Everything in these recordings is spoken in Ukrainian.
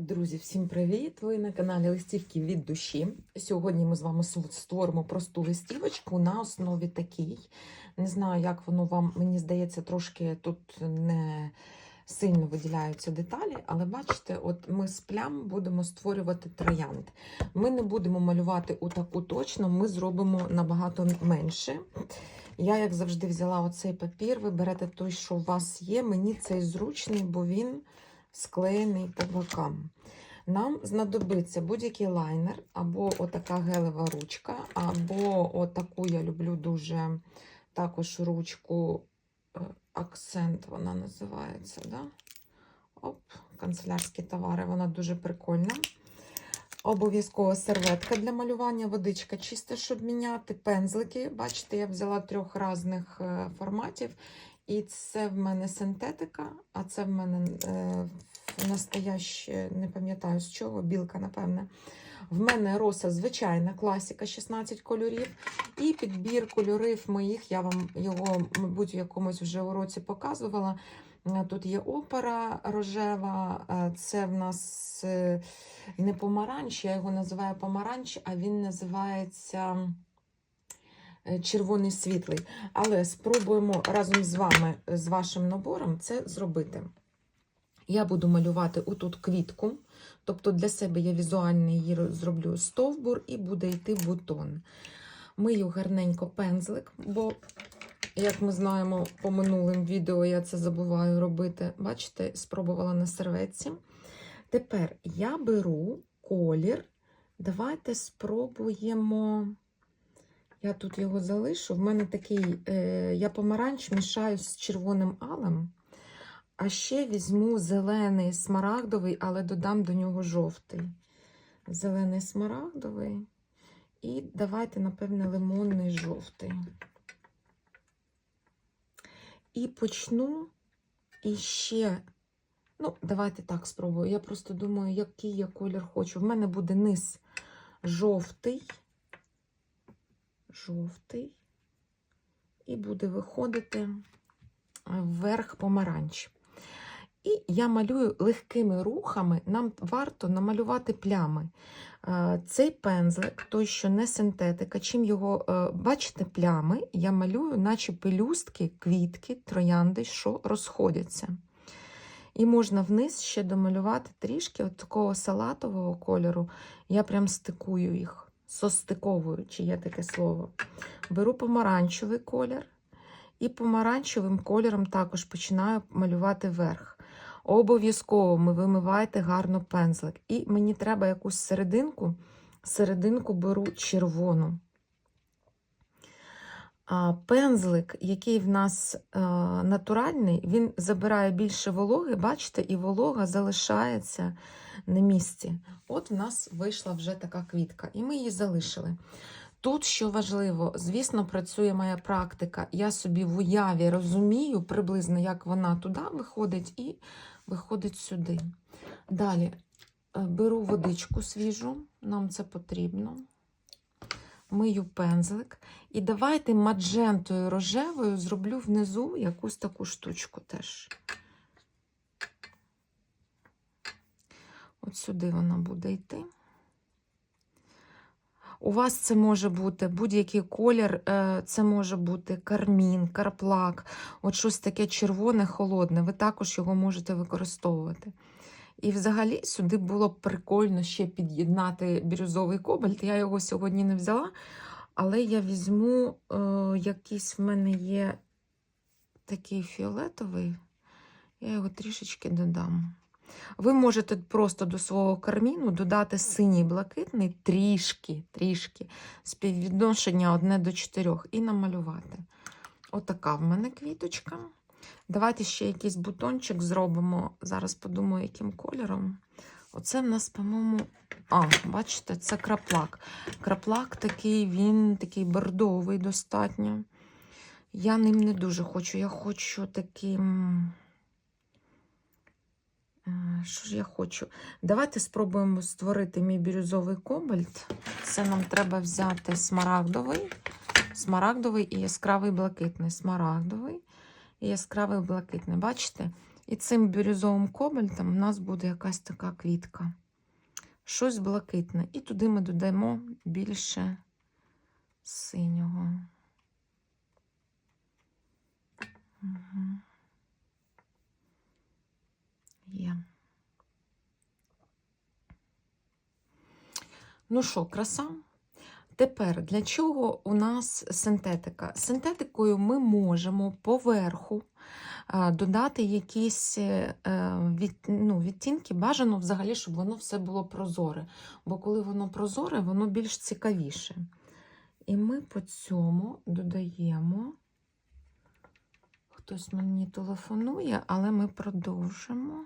Друзі, всім привіт! Ви на каналі Листівки від душі. Сьогодні ми з вами створимо просту листівочку на основі такій. Не знаю, як воно вам, мені здається, трошки тут не сильно виділяються деталі, але бачите, от ми з плям будемо створювати троянд. Ми не будемо малювати у таку точно, ми зробимо набагато менше. Я, як завжди, взяла оцей папір. Ви берете той, що у вас є. Мені цей зручний, бо він склеєний по бокам. Нам знадобиться будь-який лайнер, або отака гелева ручка, або отаку я люблю дуже також ручку акцент, вона називається. Да? Оп, канцелярські товари, вона дуже прикольна. Обов'язково серветка для малювання, водичка чиста, щоб міняти, пензлики. Бачите, я взяла трьох різних е, форматів. І це в мене синтетика, а це в мене е, настояще, не пам'ятаю з чого, білка, напевне. В мене роса звичайна класика, 16 кольорів. І підбір кольорів моїх, я вам його, мабуть, в якомусь вже уроці показувала. Е, Тут є опера рожева, е, це в нас е, не помаранч, я його називаю помаранч, а він називається червоний світлий. Але спробуємо разом з вами, з вашим набором, це зробити. Я буду малювати отут квітку, тобто для себе я візуально її зроблю стовбур і буде йти бутон. Мию гарненько пензлик, бо, як ми знаємо, по минулим відео я це забуваю робити. Бачите, спробувала на серветці. Тепер я беру колір. Давайте спробуємо. Я тут його залишу. В мене такий, е, я помаранч мішаю з червоним алем. А ще візьму зелений смарагдовий, але додам до нього жовтий. Зелений смарагдовий. І давайте, напевне, лимонний жовтий. І почну іще. Ну, давайте так спробую. Я просто думаю, який я колір хочу. В мене буде низ жовтий. Жовтий. І буде виходити вверх помаранч. І я малюю легкими рухами, нам варто намалювати плями. Е, Цей пензлик, той, що не синтетика, чим його, е, бачите, плями, я малюю, наче пелюстки, квітки, троянди, що розходяться. І можна вниз ще домалювати трішки от такого салатового кольору. Я прям стикую їх, состиковую, чи є таке слово. Беру помаранчевий колір. І помаранчевим кольором також починаю малювати верх. Обов'язково ми вимиваєте гарно пензлик. І мені треба якусь серединку. Серединку беру червону. Пензлик, який в нас е, натуральний, він забирає більше вологи, бачите, і волога залишається на місці. От в нас вийшла вже така квітка, і ми її залишили. Тут, що важливо, звісно, працює моя практика. Я собі в уяві розумію приблизно, як вона туди виходить і виходить сюди. Далі е, беру водичку свіжу, нам це потрібно. Мию пензлик. І давайте маджентою рожевою зроблю внизу якусь таку штучку теж. От сюди вона буде йти. У вас це може бути будь-який колір, е, це може бути кармін, карплак, от щось таке червоне, холодне. Ви також його можете використовувати. І взагалі сюди було б прикольно ще під'єднати бірюзовий кобальт. Я його сьогодні не взяла, але я візьму е, якийсь в мене є такий фіолетовий, я його трішечки додам. Ви можете просто до свого карміну додати синій блакитний трішки, трішки співвідношення одне до чотирьох і намалювати. Отака в мене квіточка. Давайте ще якийсь бутончик зробимо. Зараз подумаю, яким кольором. Оце в нас, по-моєму, а, бачите, це краплак. Краплак такий, він такий бордовий достатньо. Я ним не дуже хочу. Я хочу таким. Е, Що ж я хочу? Давайте спробуємо створити мій бірюзовий кобальт. Це нам треба взяти смарагдовий, смарагдовий і яскравий блакитний. Смарагдовий і яскравий блакитний. Бачите? І цим бірюзовим кобальтом у нас буде якась така квітка. Щось блакитне. І туди ми додамо більше синього. Угу. Є. Ну що, краса? Тепер для чого у нас синтетика? Синтетикою ми можемо поверху додати якісь е, від, ну, відтінки. Бажано взагалі, щоб воно все було прозоре. Бо коли воно прозоре, воно більш цікавіше. І ми по цьому додаємо. Хтось мені телефонує, але ми продовжимо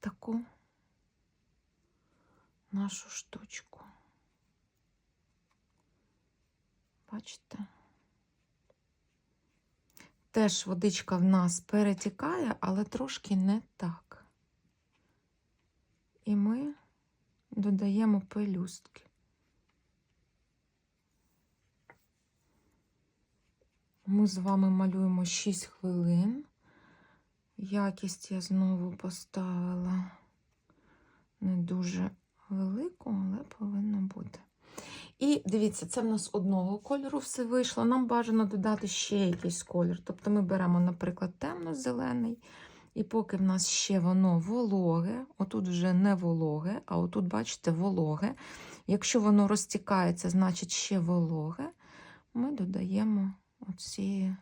таку нашу штучку. Бачите? Теж водичка в нас перетікає, але трошки не так. І ми додаємо пелюстки. Ми з вами малюємо 6 хвилин. Якість я знову поставила не дуже велику, але повинно бути. І дивіться, це в нас одного кольору все вийшло. Нам бажано додати ще якийсь колір. Тобто ми беремо, наприклад, темно-зелений, і поки в нас ще воно вологе, отут вже не вологе, а отут, бачите, вологе. Якщо воно розтікається, значить ще вологе, ми додаємо оці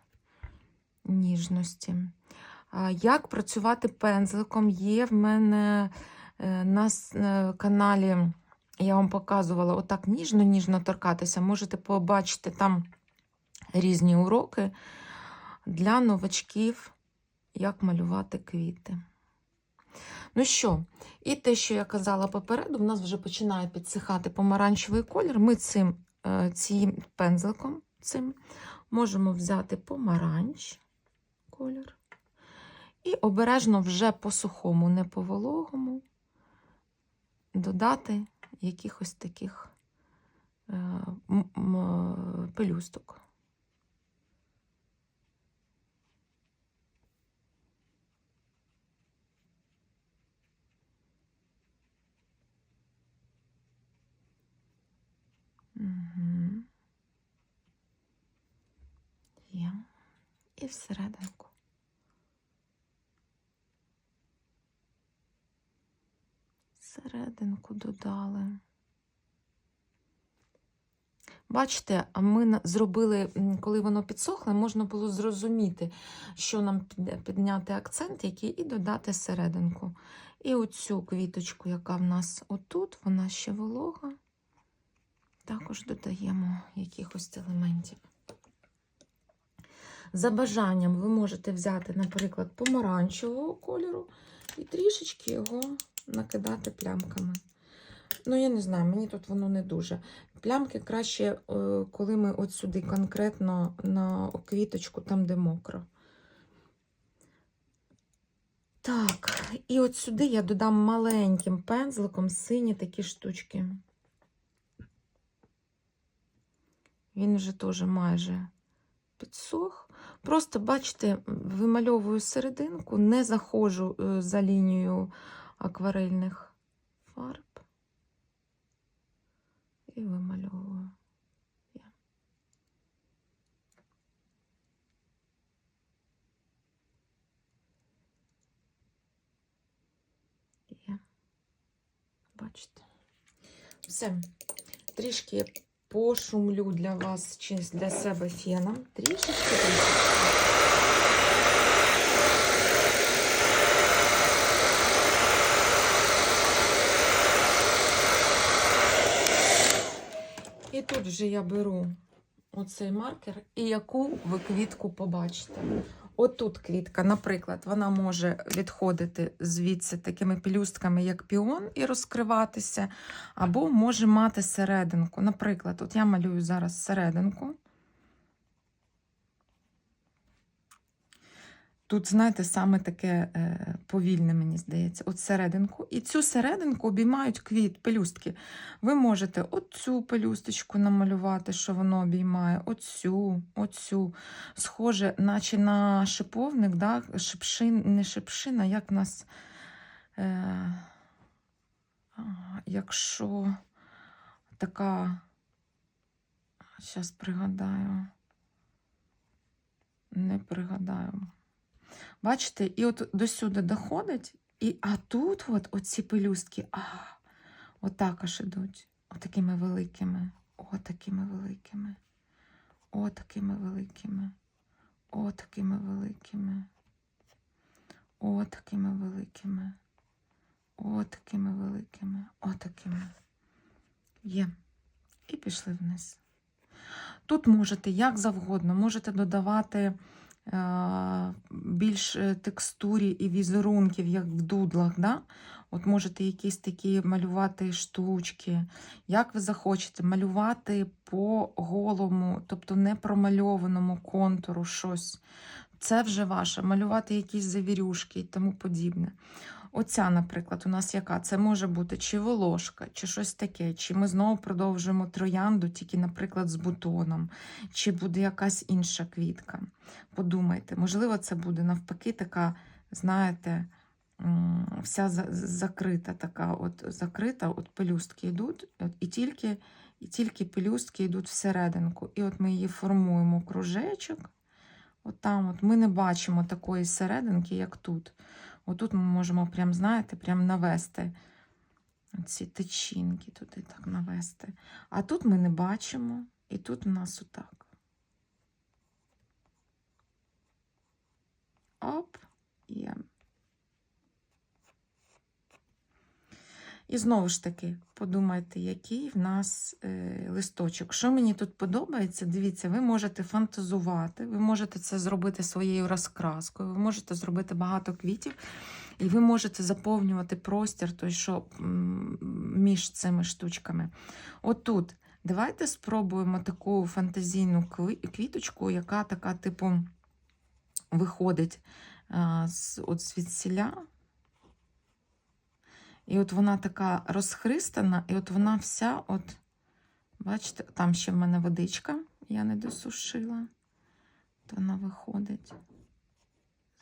ніжності. Як працювати пензликом? Є в мене е, на е, каналі, я вам показувала отак ніжно-ніжно торкатися. Можете побачити там різні уроки для новачків, як малювати квіти. Ну що, і те, що я казала попереду, в нас вже починає підсихати помаранчевий колір. Ми цим, е, цим пензликом цим можемо взяти помаранч колір. І обережно вже по сухому, не по вологому, додати якихось таких е, м- пелюсток. Угу. Є. І всерединку. Серединку додали. Бачите, ми зробили, коли воно підсохло, можна було зрозуміти, що нам підняти акцент, який і додати серединку. І оцю квіточку, яка в нас отут, вона ще волога, також додаємо якихось елементів. За бажанням ви можете взяти, наприклад, помаранчевого кольору і трішечки його накидати плямками. Ну, я не знаю, мені тут воно не дуже. Плямки краще, е, коли ми от сюди конкретно на квіточку, там, де мокро. Так, і от сюди я додам маленьким пензликом сині такі штучки. Він вже теж майже підсох. Просто, бачите, вимальовую серединку, не заходжу е, за лінією акварельних фарб. І вимальовую. Є. Бачите. Все. Трішки пошумлю для вас чи для себе феном. Трішечки. трішечки. Тут вже я беру оцей маркер, і яку ви квітку побачите. Отут квітка, наприклад, вона може відходити звідси такими пелюстками, як піон, і розкриватися, або може мати серединку. Наприклад, от я малюю зараз серединку. Тут, знаєте, саме таке е, повільне, мені здається, от серединку. І цю серединку обіймають квіт, пелюстки. Ви можете оцю пелюсточку намалювати, що воно обіймає, оцю, оцю. Схоже, наче на шиповник, да? шипшин, не шипшина, як нас. Е, якщо така, зараз пригадаю, не пригадаю. Бачите, і от до сюди доходить, і а тут от оці пелюстки, а, отак аж ідуть. Отакими великими, отакими великими, отакими великими, отакими великими, отакими великими, отакими великими, отакими. Є. І пішли вниз. Тут можете як завгодно, можете додавати більш е, текстурі і візерунків, як в дудлах. Да? От можете якісь такі малювати штучки, як ви захочете, малювати по голому, тобто не промальованому контуру щось. Це вже ваше, малювати якісь завірюшки і тому подібне. Оця, наприклад, у нас яка? Це може бути чи волошка, чи щось таке, чи ми знову продовжуємо троянду, тільки, наприклад, з бутоном, чи буде якась інша квітка. Подумайте, можливо, це буде навпаки така, знаєте, вся закрита, така от закрита, от пелюстки йдуть, і тільки, і тільки пелюстки йдуть всерединку. І от ми її формуємо кружечок. От там от ми не бачимо такої серединки, як тут. Отут ми можемо прям, знаєте, прям навести ці течінки туди так навести. А тут ми не бачимо, і тут у нас отак. Оп, є. І знову ж таки, подумайте, який в нас е, листочок. Що мені тут подобається, дивіться, ви можете фантазувати, ви можете це зробити своєю розкраскою, ви можете зробити багато квітів, і ви можете заповнювати простір, той, що між цими штучками. От давайте спробуємо таку фантазійну квіточку, яка така, типу, виходить з, от звідсіля. І от вона така розхристана, і от вона вся, от, бачите, там ще в мене водичка, я не досушила, то вона виходить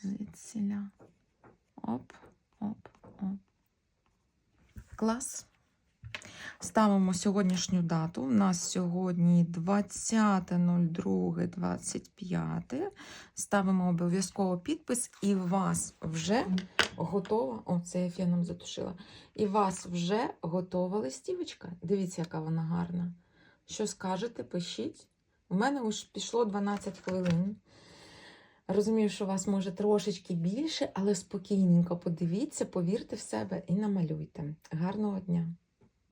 звідсіля. Оп, оп, оп. Клас. Ставимо сьогоднішню дату. У нас сьогодні 20.02.25. Ставимо обов'язково підпис, і вас вже готова. О, це я феном затушила. І вас вже готова листівочка. Дивіться, яка вона гарна. Що скажете, пишіть. У мене вже пішло 12 хвилин. Розумію, що у вас може трошечки більше, але спокійненько подивіться, повірте в себе і намалюйте. Гарного дня!